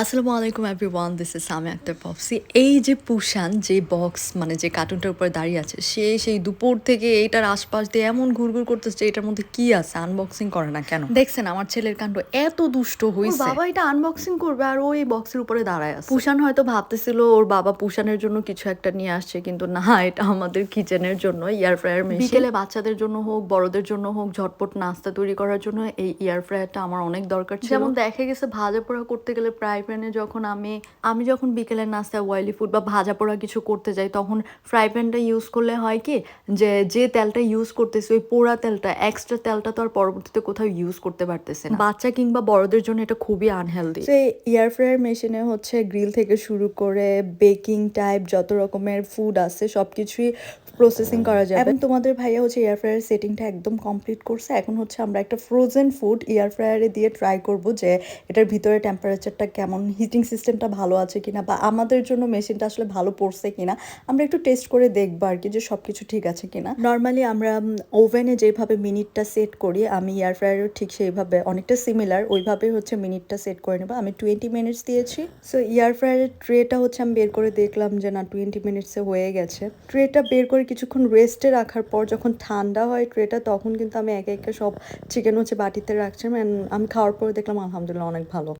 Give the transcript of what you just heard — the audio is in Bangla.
আসসালামু আলাইকুম everyone this is Sami Akter পপসি এই যে পুষান যে বক্স মানে যে কার্টুনটার উপরে দাঁড়িয়ে আছে সে সেই দুপুর থেকে এইটার আশপাশ দিয়ে এমন ঘুরঘুর করতেছে এটার মধ্যে কি আছে আনবক্সিং করে না কেন? দেখছেন আমার ছেলের কাণ্ড এত দুষ্ট হয়েছে বাবা এটা আনবক্সিং করবে আর ওই বক্সের উপরে দাঁড়ায় আছে। পুষান হয়তো ভাবতেছিল ওর বাবা পুষানের জন্য কিছু একটা নিয়ে আসছে কিন্তু না এটা আমাদের কিচেনের জন্য এয়ার ফ্রায়ার মেশিন বিকেলে বাচ্চাদের জন্য হোক বড়দের জন্য হোক ঝটপট নাস্তা তৈরি করার জন্য এই এয়ার ফ্রায়ারটা আমার অনেক দরকার ছিল। যেমন দেখা গেছে ভাজা পোড়া করতে গেলে ফ্রাই প্যানে যখন আমি আমি যখন বিকেলের নাস্তায় অয়েলি ফুড বা ভাজা পোড়া কিছু করতে যাই তখন ফ্রাই প্যানটা ইউজ করলে হয় কি যে যে তেলটা ইউজ করতেছি ওই পোড়া তেলটা এক্সট্রা তেলটা তো আর পরবর্তীতে কোথাও ইউজ করতে পারতেছে না। বাচ্চা কিংবা বড়দের জন্য এটা খুবই আনহেলদি এয়ার ফ্রায়ার মেশিনে হচ্ছে গ্রিল থেকে শুরু করে বেকিং টাইপ যত রকমের ফুড আছে সব কিছুই প্রসেসিং করা যাবে। এবং তোমাদের ভাইয়া হচ্ছে এয়ার ফ্রায়ার সেটিংটা একদম কমপ্লিট করছে এখন হচ্ছে আমরা একটা ফ্রোজেন ফুড এয়ার ফ্রায়ারে দিয়ে ট্রাই করব যে এটার ভিতরে টেম্পারেচারটা কেমন হিটিং সিস্টেমটা ভালো আছে কিনা বা আমাদের জন্য মেশিনটা আসলে ভালো পড়ছে কিনা, আমরা একটু টেস্ট করে দেখব আর কি যে সব কিছু ঠিক আছে কিনা। নর্মালি আমরা ওভেনে যেভাবে মিনিটটা সেট করি, আমি এয়ার ফ্রায়ারও ঠিক সেইভাবে অনেকটা সিমিলার ওইভাবে হচ্ছে মিনিটটা সেট করে নেব। আমি টোয়েন্টি মিনিটস দিয়েছি। সো এয়ার ফ্রায়ারের ট্রেটা হচ্ছে আমি বের করে দেখলাম যে না টোয়েন্টি মিনিটসে হয়ে গেছে। ট্রেটা বের করে কিছুক্ষণ রেস্টে রাখার পর যখন ঠান্ডা হয় ট্রেটা তখন কিন্তু আমি একে একে সব চিকেন হচ্ছে বাটিতে রাখছি। And আমি খাওয়ার পরে দেখলাম, আলহামদুলিল্লাহ অনেক ভালো।